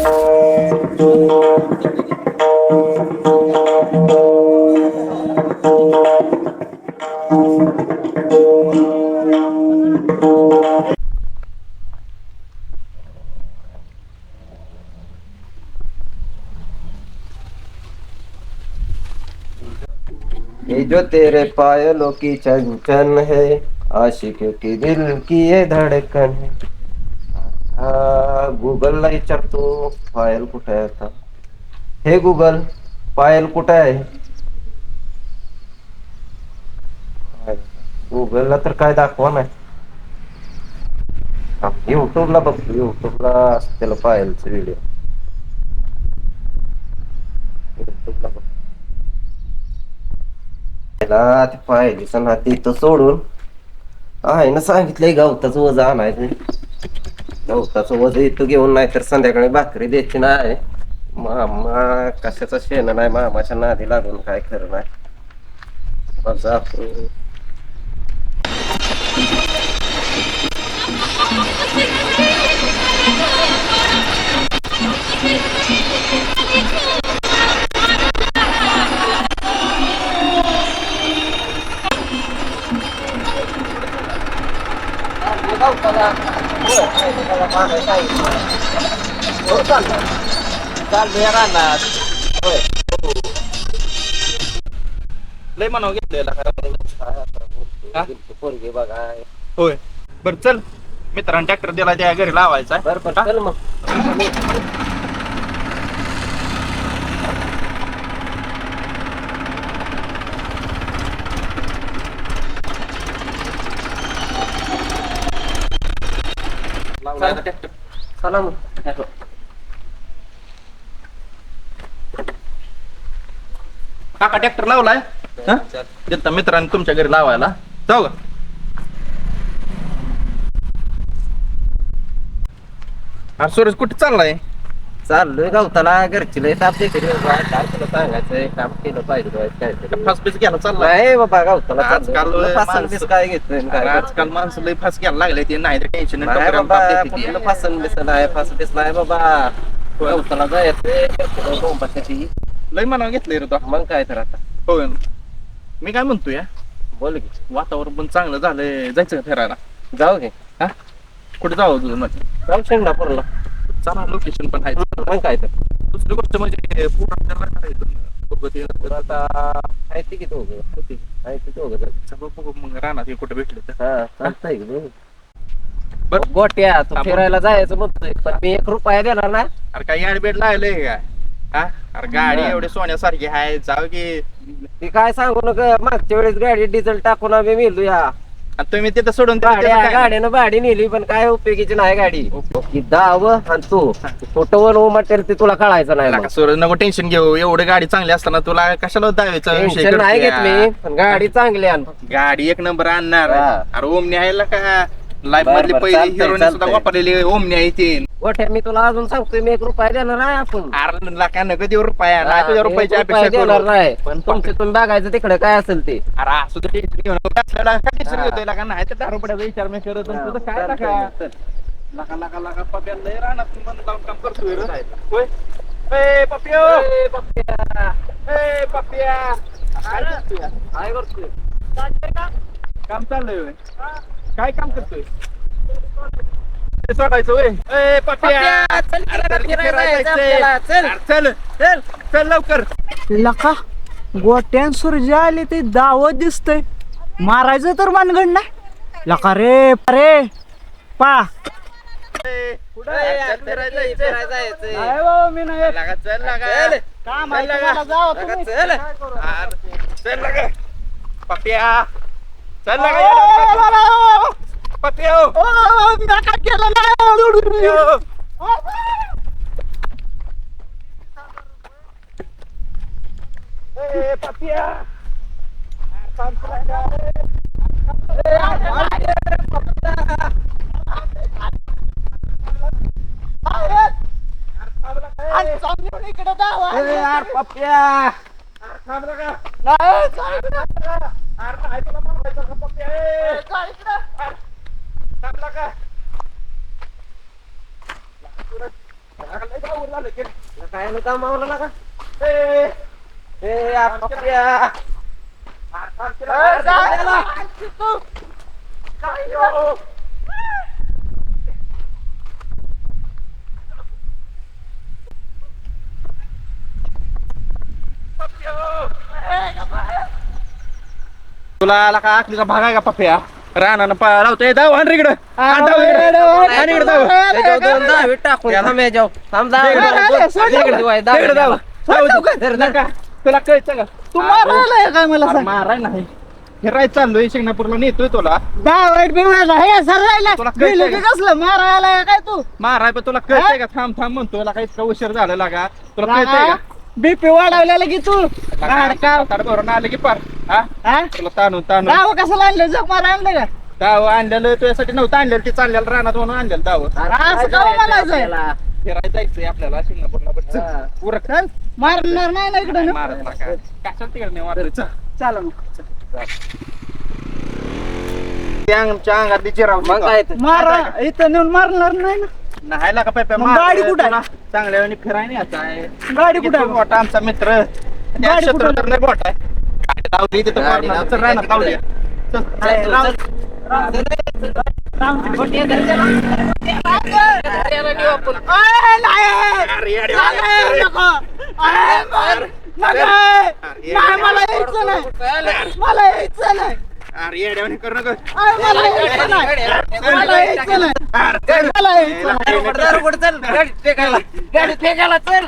ये जो तेरे पायलों की चन चन है आशिकों की दिल की ये धड़कन है। हा, गुगलला तो पायल कुठे आहे आता? हे गुगल फायल कुठे आहे? गुगलला तर काय दाखवा नाही युट्यूबला बघतो युट्यूबला असतील पायलचे व्हिडिओ युट्यूबला बघ. त्याला ते पाहिलीच ना ते इथं सोडून. आहे ना सांगितलंय गवताचं वजा आणायचं गवताचं वज इथं घेऊन नाही तर संध्याकाळी भाकरी द्यायची नाही. मामा कशाचा शेण नाही मामाच्या नादी लागून काय खरं नाही. बस लय म्हणावं घेतलेला? पोरगे बघाय होय. बर चल. मित्रांनी ट्रॅक्टर दिला त्या घरी लावायचा बर बर? चल मग लावलाय ना tractor. चला मग. काका ट्रॅक्टर लावलाय? हा? मित्रांनी तुमच्या घरी लावायला. जाऊ का? अरे सूरज कुठे चाललाय? चाललोय गवताला घरची लय ताप देते रे बाबा. काय तुला सांगायचंय काम केलं पाहिजे बाबा, तरी. घ्यायला चाललाय. नाही बाबा गवताला आजकाल चाललोय. तुला फासन माणसं- बीस काय घेतोय आणि काय अरे करतोय? आजकाल माणसं लय फास घ्यायला लागले ते नाही टेन्शन नाही बाबा कुठलं बीस नाही गवताला जायचंय. लय घेतलंय रे तो. मग काय तर आता. होय. मी काय म्हणतोय या बोल की. वातावरण पण चांगलं झालंय. जायचं का फिरायला? जाऊ घे कुठे जावं तुझं म्हणजे जाऊ शेंगणापूरला. चला लोकेशन पण आहे. मग काय तर. दुसरी गोष्ट म्हणजे पूर्ण आपल्याला करायचं. बघू ते तर आता आहे ते की दोघं होते. आहे ते दोघं जण. सगळं बघू मग राहणार हे कुठे भेटले तर. हा चालतंय की. बर. गोट्या तू आपण- फिरायला जायचं म्हणतोय पण मी एक रुपया देणार ना. अरे काय याड बेड लागलंय काय हा? अरे गाडी हा. एवढी सोन्यासारखी आहे जाऊ की. ती काय सांगू नका मागच्या वेळेस गाडी डिझेल टाकून आम्ही मेलो या. आणि तुम्ही तिथं सोडून दिलं त्याचं गाड्या काय? गाड्यानं भाडी नेली पण काय उपयोगीची नाही गाडी. की दाव आणि तू फोटोवर उमटेल ते तुला कळायचं नाही नका सोड नको टेन्शन घेऊ एवढी गाडी चांगली असताना तुला कशाला दावायचा विषय टेन्शन नाही घेत करते? मी पण गाडी चांगली आण गाडी एक नंबर आणणार हा. अरे ओमनी आहे का लाईफ बर, मधली बर, पहिली चालतंय, हिरोने सुद्धा चालतंय. वापरलेली ओमनी आहे ती. गोठ्या मी तुला अजून सांगतोय मी एक रुपया देणार नाही आपण. अरे लाखा नका देऊ रुपया? नाही तुझ्या हा, एक रुपयाची रुपया अपेक्षा देणार करू. नाही. पण तुमचे तुम्ही बघायचं तिकडे काय असेल ते. अरे असू दे टेन्शन घेऊ नको आपल्याला काय टेन्शन. घेतोय लागा नाही तर दहा रुपयाचा विचार मी करत आणि तुझं काय चल. लागा लागा लागा पप्या लय राहणार तू मन लावून काम करतोय रे. होय? ए पप्या! ए, पप्या. काय करतोय काय करतोय? काम चाललंय होय. काय काम करतोय ते सोडायचं होय ए पप्या चल की अरे, जरा चल की फिरायला फिरायला जायचं जायचंय. आपल्याला, चल. अरे, चल चल चल लवकर लका गोट्यान सूर्य आले ते दावत दिसतंय मारायचं तर मानगड नाही लका रे अरे पा चल, चल, फिरायला मी नाही येत. लागा चल लागा चल. काम चल आहे लागा. तुम्हाला, जावा लागा, तुम्ही. चल. काय करू? अरे, चल लागा पप्या चल पप्या ओ, ओ, मी काय केलं नाही. पप्या. ए, पप्या आणि चांगली इकडे दावा. ए, यार पप्प्या थांब लागा. नाही, इकडे. अरे, नाही तुला मारायचं का काय इकडे? थांब लागा. काय नका मावला लागा ए, ए, आपल्या. तुला आला का? आखलीचा भाग आहे का पप्या रानानं पा लावतोय. दाव आण रे इकडं. आण दाव इकडं. आण इकडं दाव. इकडं तू. नका. तुला कळतं का? तू मारायला काय मला अरे सांग? माराय नाही. फिराय चाललोय शिंगणापूरला नेतोय तुला. दहा वाईट बिमार हे सरायला तुला कळतंय की का? कसलं? मारायला काय तू? माराय पण तुला कळतंय का? थांब थांब म्हणतो तुला काही इतका उशीर झाला का तुला कळतंय का? बीपी वाढवलेला की तू? का भरून आले की पार. हा? हा? तुला ताणून ताणून. गाव कसं आणलं? जग मारा आणलं का? दाव आणलेलं तुझ्यासाठी नव्हतं आणलेलं ते चाललेलं रानात म्हणून आणलेलं दाव. असं का म्हणायचंय? फिरायला जायचंय आपल्याला शिंगणापूरला बरं चल. हा. उरक. चल. मारणार नाही ना इकडे. कशाला तिकडे नाही? चल. मग. आमच्या अंगातली चिराव मग काय? मारा. इथं नेऊन मारणार नाही ना. नाही लागा पाय मग गाडी कुठं आहे? चांगल्या वेळी फिराय नाही आता आहे. गाडी कुठं इथून? मोठा आमचा मित्र त्या गाडी शत्रू कुठं तर लय मोठा आहे गाडी लावली तिथं गाडी. लावली लावली चल. चल, चल. अरे, अरे, अरे. मला यायचं नाही मला यायचं नाही अरे येड्यावानी करू नका. अरे, चल. मला यायचं नाही दारू दारू कुठं चल गाडीत फेकायला गाडीत फेकायला चल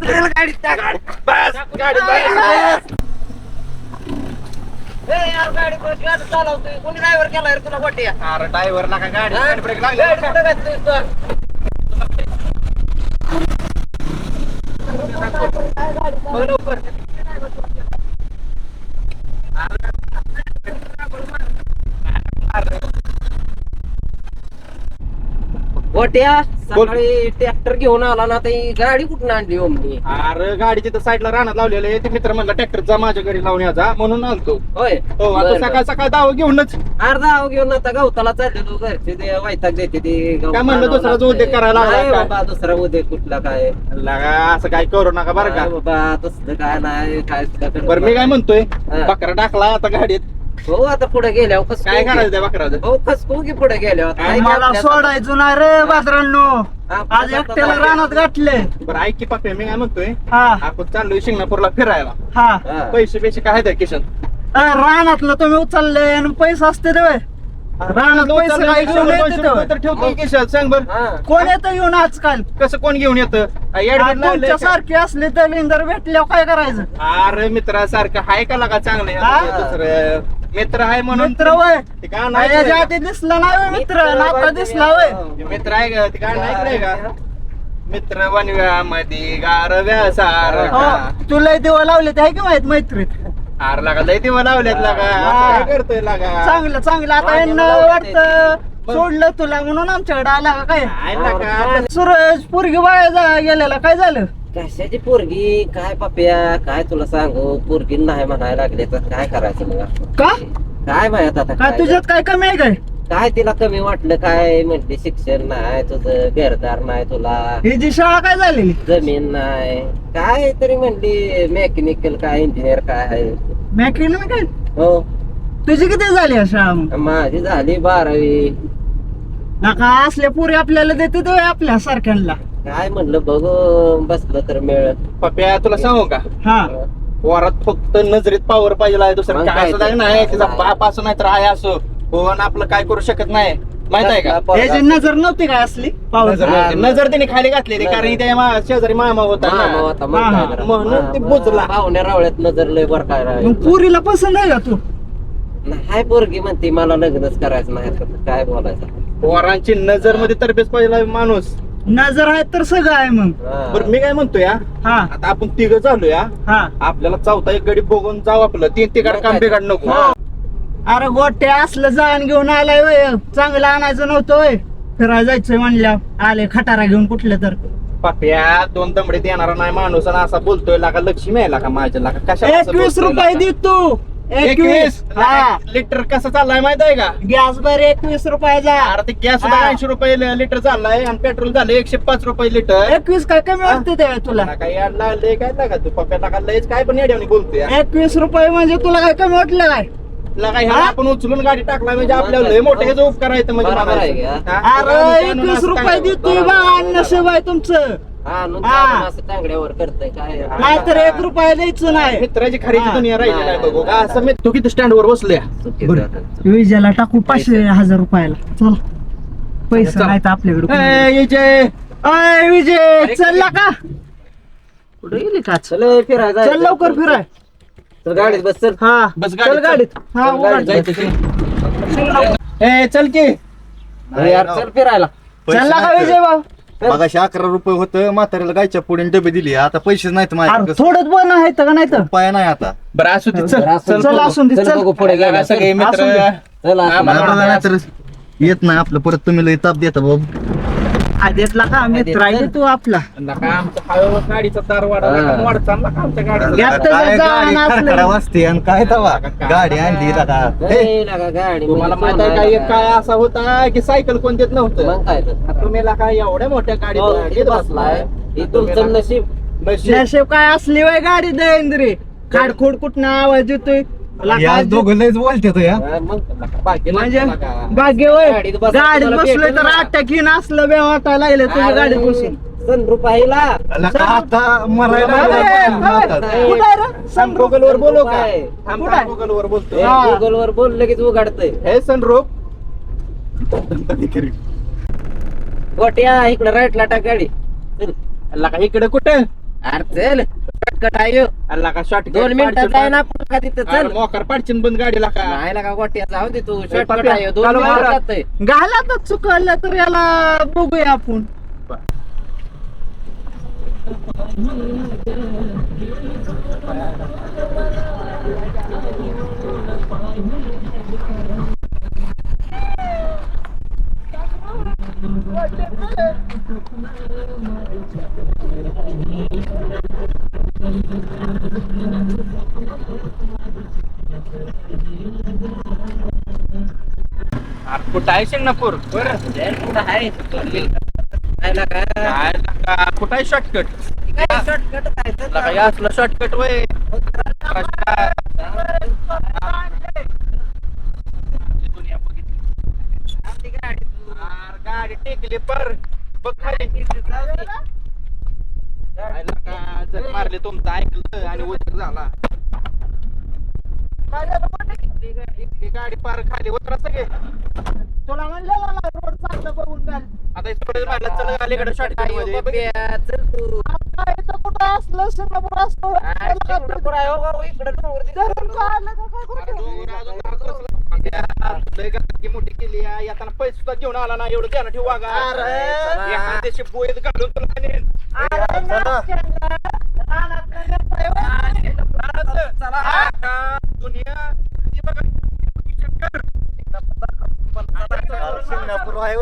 चल गाडीत टाक बस, गाडी बस. ए, यार, गाडी बस, गाडी चालवतोय कोणी ड्रायव्हर केला रे तुला वाटे अरे ड्रायव्हरला का गाडी गाडी ब्रेक लागली गाडी का? कुठं घातलीस तू? बघ लवकर. गोट्या सकाळी ट्रॅक्टर घेऊन आला ना ही गाडी कुठून आणली ओमनी अरे गाडी तिथं साईडला रानात लावलेली आहे. ते मित्र म्हणला ट्रॅक्टर जा माझ्या घरी लावून याचा म्हणून आलतो. होय? हो आता बरं, सकाळ सकाळ दाव घेऊनच. अर्धा अहो घेऊन आता गवताला चाललेलो घरचे ते वैताग देते ते गवत काय म्हणलं आणावं लागतंय. उद्योग करायला लागला नाही काय? बाबा दुसरा उद्योग कुठला काय? लगा असं काय करू नका बरं नाही का बाबा तसलं काय नाही काय सुद्धा बरं मी काय म्हणतोय? हा. बकरा टाकला आता गाडीत. हो आता पुढे गेल्यावर कसं काय करायचं त्या बकराचं? हो खसकू की पुढे गेल्यावर. काय मला सोडायचं नाही रे बाजरांनो. आज एकट्याला रानात गाठले. बरं ऐक की पापे मी काय म्हणतोय? हा. आपण चाललोय शिंगणापूरला फिरायला. हा. हा. पैसे पैसे काय आहेत किशन? अ, रानातलं तुम्ही उचलले आणि पैसे असते रे रानात पैसे काय घेऊन येते तेव्हा. तर ठेवतो किशन सांग बर. हा. कोण येतं येऊन आजकाल? कसं कोण घेऊन येतं? लावलंय तुमच्या का? सारखी असली तर भेटल्यावर काय करायचं? अरे मित्रासारखं हाय का लागा चांगलं? हे? दुसरं. मित्र आहे म्हणून मित्र वय ते का नाही याच्या आधी दिसला नाही होय मित्र. मित्र नाता. दिसला वय हो. ते मित्र आहे का? ते काय नाही का? मित्र वनव्यामध्ये गारव्या सारखा हो. तुला दिवा लावले ते आहे की माहीत मैत्रीत? अरे लागा लय दिवा लावल्यात लागा. हा. असं काय करतोय लागा? चांगलं चांगलं. आता यांना वाटतं सोडलं तुला म्हणून आमच्याकडे आला का काय? काय लागा सूरज पोरगी बाळा गेलेला. काय झालं? कशाची पोरगी? काय पाप्या काय तुला सांगू? पोरगी नाही म्हणायला लागले तर काय करायचं मग? का? काय माहीत आता काय काय तुझ्यात काय कमी आहे काय? काय तिला कमी वाटलं काय? म्हणते शिक्षण नाही तुझं घरदार नाही तुला. ही जी शाळा काय झालेली जमीन नाही. काय तरी म्हणली मेकॅनिकल काय इंजिनियर काय. आहे काय? हो. तुझी किती झाली शाळा मग? माझी झाली बारावी. नका असल्या पुरी आपल्याला देते ते आपल्या सारख्यांना. काय म्हणलं बघू बसलं तर मिळ पप्या तुला सांगू का हा वरात फक्त नजरेत पावर पाहिजे आहे दुसरं मग काय? नाही तिचा. बाप असं नाही तर आहे असो पण आपलं काय करू शकत नाही माहीत आहे का याची नजर नव्हती काय असली पाऊस नजर हा, नजर त्याने खाली घातलेली नाही. कारण त्या मा- शेजारी मामा होता मामा होता, मग हा, काय हा. करायचं? म्हणून ते बुजला. पाहुण्या रावळ्यात नजर लय बर काय राहिलं. मग पुरीला पसंत आहे का तू नाही पोरगी म्हणते मला लग्नच करायचं नाही तर काय बोलायचं पोरांची नजरमध्ये तरबेज पाहिजे माणूस नजर आहे तर सगळं आहे मग. हा. बरं मी काय म्हणतो या हा. आता आपण तिघ झालो या हा. आपल्याला चौथा एक गडी बघून जाऊ आपलं. तीन तिकड काम? बिघड नको. हा. अरे गोट्या असलं जाण घेऊन आलाय वय. चांगलं आणायचं नव्हतं वय. फिरायला जायचंय म्हणल्या. आले खटारा घेऊन कुठलं तर. पाप्या दोन दमडे देणारा नाही माणूस आणि असा बोलतोय लागा लक्ष्मी आहे लागा माझ्या लागा कशा एकवीस रुपये दे तू एकवीस. हा. लिटर कसं चाललाय माहीत आहे का? गॅस बर एकवीस रुपयाचा अरे ते गॅस सुद्धा हा. ऐंशी रुपये लिटर चाललाय आणि पेट्रोल झालं एकशे पाच रुपये लिटर. एकवीस काय कमी वाटते ते तुला? काही याड लागले काय लागा तू? काय पण येड्याने बोलतोय. एकवीस रुपये म्हणजे तुला काय कमी वाटलं काय? ह्याला हा? आपण उचलून गाडी टाकला म्हणजे आपल्याला लय मोठं ह्याचा उपकार आहे म्हणजे बरोबर आहे म्हणायचं. हा? अरे एकवीस रुपये काय- देतोय बा नशीब आहे तुमचं. करतय काय नाहीतर एक रुपया द्यायचं नाही. मित्राची खरेदी. दुनिया राहिली नाही नाही, बघू. का नाही. असं मी तू किती स्टँड वर बसल्या. विजेला टाकू पाचशे हजार रुपयाला. चला. पैसे. नाहीत आपल्याकडे ए, विजय. अय विजय. चलला का कुठे? गेली का? चल फिरायला चल लवकर फिराय. चल गाडीत बस चल. हा. बस चल गाडीत, गाडीत. हा चल उघड. गाडीत. ए चल की. अरे यार चल फिरायला. चलला का विजय भाऊ. मगाशी अकरा रुपये होतं म्हाताऱ्याला गायच्या पुढे डबे दिली. आता पैसेच नाहीत अरे माझ्याकडे थोडंच बन आहे का नाही तर? उपाय नाही आता. बरं असू दे चल चल, बघू. असून दे, चल. बघू पुढे गेला सगळे मित्र. चल आम्हाला नाही तर येत नाही आपलं. परत तुम्ही लई ताप देता बाबा आदेतला का तू आपला. नका आमच्या हायवेवर गाडीचा दार वाढा हा. वाढ चालला का आमच्या गाडीचा? घ्या. दार? तर काय जाऊन गाडी असलं. खडखडा वाजते आणि काय तवा? गाडी आणली हे, लगा गाडी तुम्हाला म्हणजे माहीत आहे का एक काय असा होता की सायकल कोण देत नव्हतं? मग काय तर. तुम्ही काय एवढ्या मोठ्या गाडीत हो, गाडीत इथं बसलाय हे तुमचं नशीब. नशीब. नशीब काय असली वय गाडी देंद्री खाडखोड कुठनं आवाज येतोय? या दोघं लयच बोलते तो या. म्हणजे? भाग्य गाडीत बसलोय तर. अटॅक बे वाटायला लागले तुझ्या गाडीत बसून. आता मरायला लागला वर बोलू का? आहे. थांब कुठं आहे? गुगल वर बोलतो हा. गुगल वर बोल लगेच उघडतय. हे सनरूप गोट्या इकडे राईटला टाक गाडी. चल. इकडे कुठे? अरे चल. शॉर्टकट आहे. अल्ला का शॉर्ट दोन मिनिटात आहे ना आपण का तिथं चल मोकार पाडचिन बंद गाडीला का नाही लागा गोट्या जाऊ दे तू शॉर्टकट आहे. दोन चालू मिनिटात. जातंय. घाला तर चुकलं तर याला बघूया आपण कुठं आहे शिंगणापूर? कुठं आहे? काय कुठं आहे शॉर्टकट काय असलं शॉर्टकट वय? गाडी गाडी टेकली पर बघ खाली काय जर मारले तुमचं ऐकलं आणि उतर झाला इथली गाडी पार खाली उतरा सगळे तुला म्हणलेलं ना रोड चांगलं बघून घाल आता इथं मारलं चल अलीकडे शॉर्टकट काय मध्ये पप्या, चल तू. आता इथं कुठं असलं सिंगापूर असतो शिंगणापूर आहे, बाबा, इकडं डोंगर दिसतो. धरून का आलं का काय अरे करतो? डोंगर अजून दहा कोसला. त्या लय गंदगी मोठी केली आहे. येताना पैसे सुद्धा घेऊन आला ना एवढं ध्यान ठेवा का अरे, एखाद्याशी बोयत घालून तुला नेईन. अरे, नाश्त्याला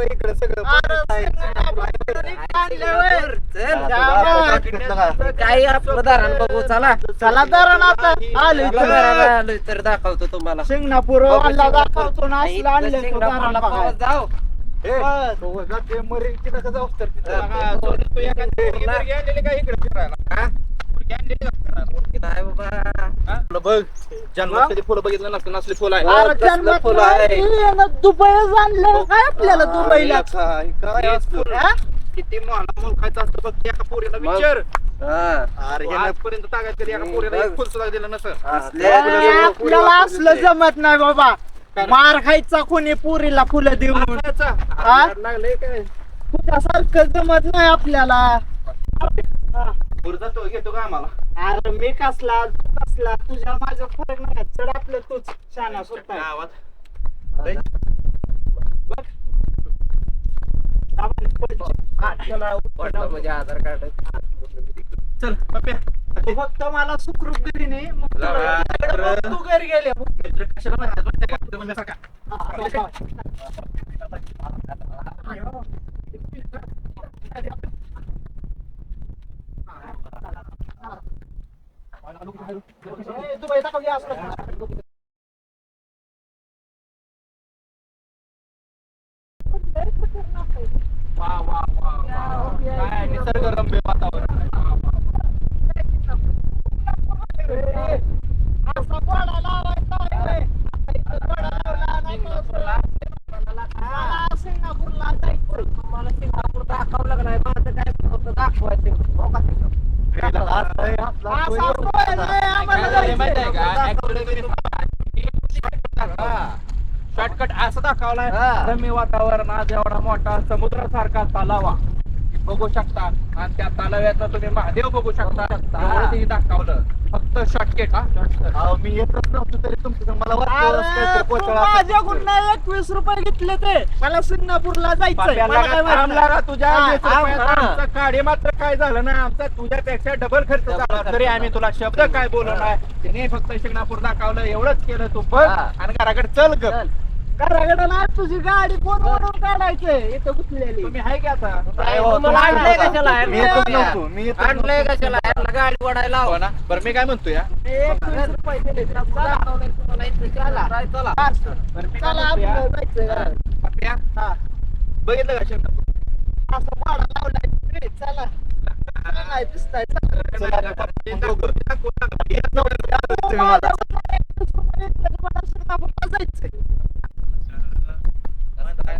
इकडे सगळं आपलं बघू चला चला धरण आता आलोय तर दाखवतो तुम्हाला सिंगणापूर दाखवतो ना असलं आणलं तो सिंगापूरला धरण कसं जाऊ तिथं का तर तिथं. बघा, तो- तो एखादी पोरगी बिरगी आणलेली का इकडे फिरायला? पोरगी आणलेली का फिरायला? किती आहे बाबा? फुलं बघ जन्मात कधी फुलं बघितलं नसतं नसली फुलं आहे अरे कसलं जन्मात फुलं आहे? नाही, यानं दुबईला आणलं काय आपल्याला दुबईला अरे, काय काय असतं? हा? किती मोहना मुलखायचं असतं बघ एका पोरीला मग. विचार हा. अरे आजपर्यंत कधी एका पोरीला एक फुल सुद्धा दिलं नसं आपल्याला असलं जमत नाही बाबा मार खायचा कोणी पुरीला फुलं देऊन. हा? लागलंय काय तुझ्यासारखं जमत नाही आपल्याला पुढे जातो घेतो का आम्हाला? अरे मी कसला तू कसला तुझ्या माझ्या फरक नाही चढ आपलं तूच. सुद्धा गावात. वाटलं म्हणजे आधार कार्ड. चल पप्या. फक्त मला सुखरूप घरी नाही मग तुला- बघ तू घरी गेले. मित्र कशाला माहिती आहे? तू असा वा वा वा काय निसर्गरम्य वातावरण सिंगापूरला जायचं मला सिंगापूर काय दाखवायचं शॉर्टकट असं दाखवलाय. रम्य वातावरण आज एवढा मोठा समुद्रासारखा तलावा बघू शकता. आणि त्या तलाव्याचा तुम्ही महादेव बघू शकता. एवढं दाखवलं. फक्त शॉर्टकट हा मी येतच नव्हतो तरी तुमचं मला वाटलं अरे, काहीतरी तू कोचाळा असेल. माझ्याकडून नाही एकवीस रुपये घेतले ते. मला सिंगापूरला लागा तुझ्या काढे मात्र काय झालं ना? आमचा तुझ्यापेक्षा डबल खर्च झाला. तरी. आम्ही तुला शब्द काय बोललो नाही तिने फक्त शिंगणापूर दाखवलं एवढंच केलं तू बघ हा. आणि घराकडे चल ग चल. घराकडे ना तुझी गाडी कोण म्हणून काढायचंय इथं गुतलेली तुम्ही आहे की आता नाही, हो, तुम्हाला तुम्ही आणलंय बघा. कशाला मी येतच नव्हतो मी येतच आणलंय नव्हतो. कशाला यांना गाडी ओढायला हो लावा. ना बरं मी काय म्हणतो या एकवीस रुपये दिले चला. तुम्हाला इथं. चला, चला. बरं मी काय चला म्हणतो या आपलं जायचंय घरात. पाप्या, हा. बघितलं का शिंगणापूर असं वाडा लावलाय तुम्ही. चला चला, दिसताय चला. येत नव्हतं. तुम्ही मला. एकवीस रुपये घेतले तर मला सिंगापूरला जायचंय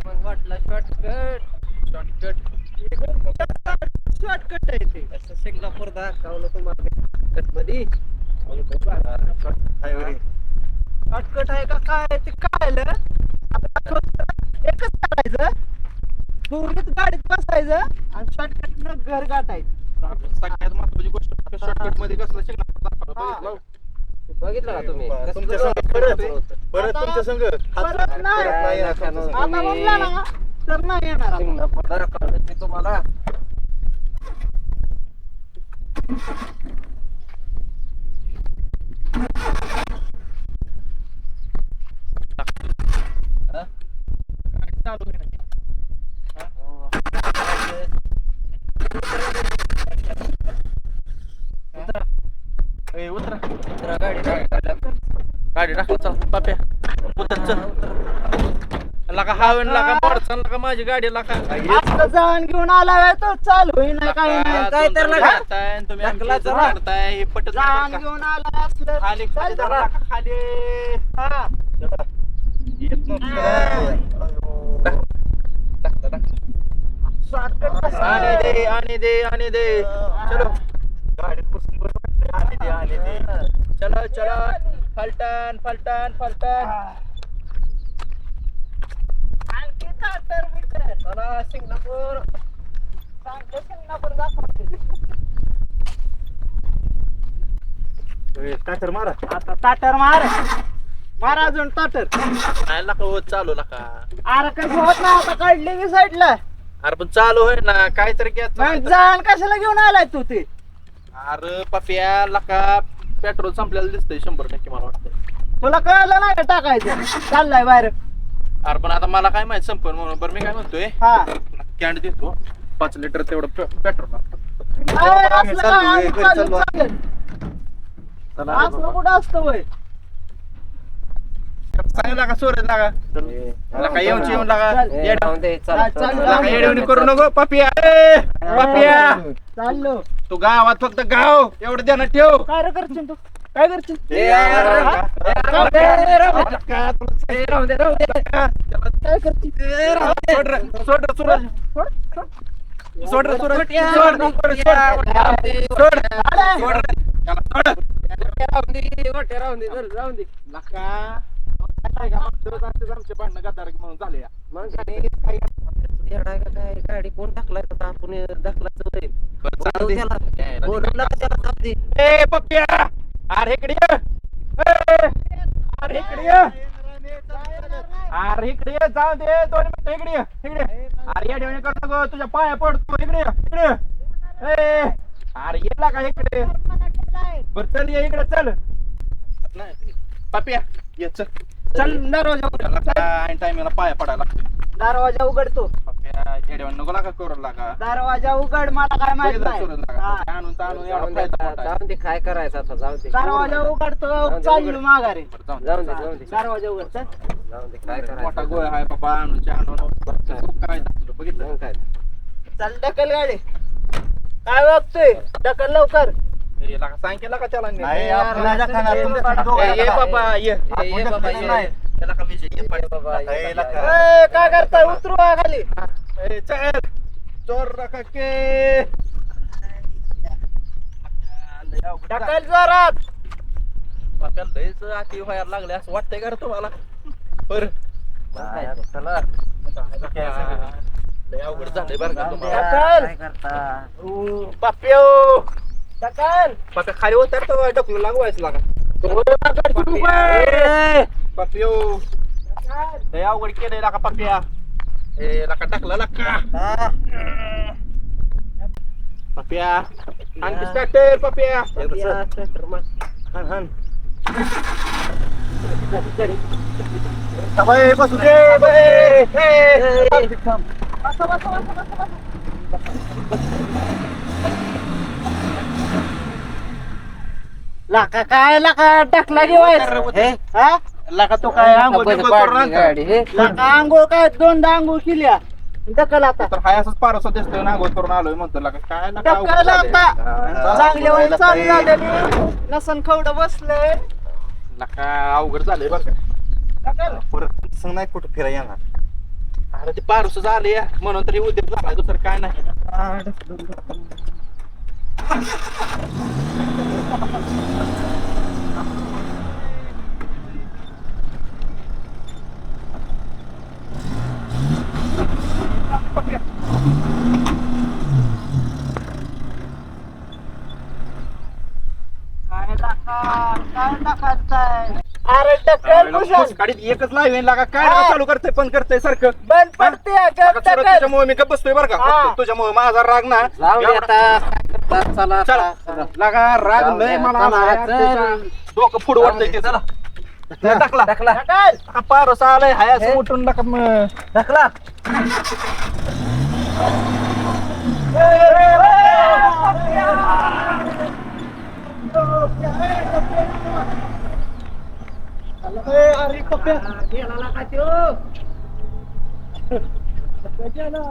मग वाटलं शॉर्टकट शॉर्टकट आहे ते असं सिंगापूर दाखवलं तुम्हाला मध्ये शॉर्टकट आहे का काय ते काय आलं? आपल्याला फक्त एकच करायचं दोन्हीत गाडीत बसायचं आणि शॉर्टकट घर गाठायचं सगळ्यात महत्वाची गोष्ट शॉर्टकटमध्ये कसलं शिंगणापूर दाखवलं हा. बघितलं? बघितलं का तुम्ही बरं, कसं तुमच्या जवळ संग परत होतं. परत आता- तुमच्या संग हात- परत नाही. परत नाही येणार आता तुमच्या संग. आता म्हणला ना तर नाही येणार आता. सिंगापूर दाखवलं मी तुम्हाला चालू आहे ना. ए, उतरा जरा गाडी दाखवायला. गाडी टाकलं चल पाप्या उतर चल लका हावेन लका मोडचन लका माझी गाडी लका आता जाऊन घेऊन आला तो चालू होई नाही काही नाही काय तर तुम्ही आमची इज्जत हे पटत नाही बरं का? घेऊन आला असलं खाली खाली चल जरा जरा. टाका, खाली हा. येत नव्हतं. टाकता, टाकता. शॉर्टकट कसं आणि? दे आणि दे आणि दे चलो गाडीत बसून. आणि दे, आणि दे. चलो चलो फलटण फलटण फलटण आणखी ताटर बिटर. चला सिंगापूर चांगलं सिंगापूर दाखवते. ए, मारा आता ताटर मार मार अजून ताटर नाही लका होत चालू नका अरे कसं होत ना आता काढली मी साईडला अरे पण चालू होय ना काहीतरी घ्यायचं जाण कशाला घेऊन आलाय तू ते अरे पप्या लका पेट्रोल संपल्याला दिसतंय शंभर टक्के मला वाटतं तुला कळलं नाही का टाकायचं चाललाय बाहेर अरे पण आता मला काय माहीत संपन म्हणून बरं मी काय म्हणतोय हा कॅन्ड देतो पाच लिटर तेवढं पे- पेट्रोल लागतं. अरे, आम्ही असलं चाललोय, का? आम्ही घरी चाललो, चाललो. चालेल. चला असलं कुठं असतं वय सांगितलं का सोरत लागा लका येऊन येऊन लागा चल. ए, येड- राहून दे, चला, हा, चला. चालू लका आहे. येडवणी करू नको पपिया ए, पपिया चाललो तू गावात फक्त गाव एवढं ध्यानात ठेव काय रे करशील तू काय करशील हा? काय भांडणं गद्दार म्हणून झाले. मग काय काय गाडी कोण टाकलाय आता आपण. बरं, चालू. ए पप्प्या अरे इकडे ये. अरे इकडे ये. अरे इकडे जाऊ दे. दोन मिनिट इकडे ये, इकडे ये. अरे या ठेवणी करू नको. तुझ्या पाया पडतो. इकडे ये, इकडे अरे येला का इकडे बर चल ये इकडे चल. पापिया ये. चल. चल दरवाजा उघड. त्याला पाया पडायला लागतो दरवाजा उघडतो. नको लागा करू लागा. दरवाजा उघड मला काय माहीत नाही. लागा. हा. आणून ताणून एवढा जाऊन दे, फायदा मोठा आहे. जाऊन दे काय करायचं आता जाऊ दे. दरवाजा उघडतो चाललो माघारी. बरं, जाऊन दे. जाऊन दे जाऊन दे. दरवाजा उघड चल जाऊन दे काय मोठा करायचं गोळ आहे बाबा आणून आणून काय दाखवलं बघितलं? जाऊन काय? चल ढकल गाडी. काय बघतोय ढकल लवकर. सांग केला का त्याला? नाही, तुमच्या ए, ये. बाबा ये. नाही. त्याला का ये पाठी. बाबा, ये ए, बाबा. लका. ए, काय करताय? उतरू हा खाली. ए, चल. चोर रखा के. ढकल जोरात. आपल्याला लयच अति व्हायला लागले असं वाटतंय का रे तुम्हाला? बरं काय चला. लय अवघड झालंय बरं का तुम्हाला. ढकल. काय करता? पाप्यो ढकल. पाप्या खाली उतरतो ढकलू लागवायचं लागा पाप्यो लय अवघड केलंय लागा पाप्या ए लाका टाकला लाका पाप्या आणखी स्टार्टर पाप्या एकदा चल. हान हान बाय बसू दे बाय हे लाका काय लाका टाकला घेवायच हे? हा लाका तो काय आंघोळ बंद बिंघोळ पाडली करून आणतो. गाडी हे. लाका आंघोळ काय? दोनदा आंघोळ केल्या. ढकल आता. तर हाय असंच पारस दिसतोय ना आंघोळ करून आलोय म्हणतो लाका काय लाका अवघड झालंय. आता. चांगल्या वेळी चालू झालेली नसन खवड बसलंय. लाका अवघड झालंय बरं का. परत संग नाही कुठं फिराय येणार. अरे ते पारस झाले म्हणून तरी उद्योग झालाय दुसरं काय नाही काय लाका काय टाकायचंय अरे ढकल भूषण गाडीत एकच लाईन लागा काय लागा चालू करतोय पण करतोय सारखं. बंद पडते गप तुझ्यामुळे मी गप्प बसतोय बरं का. हा. तुझ्यामुळे माझा राग ना. जाऊ दे एवढा- आता. काय करता चला. चला. आता. लागा राग लय मला. डोकं फुड वाटतंय ते चला. Daklah. Daklah. Apa rosale? Hayat semutun nak me. Daklah. Eh, arif kopi. Ia lalak kacau. Kacau lah.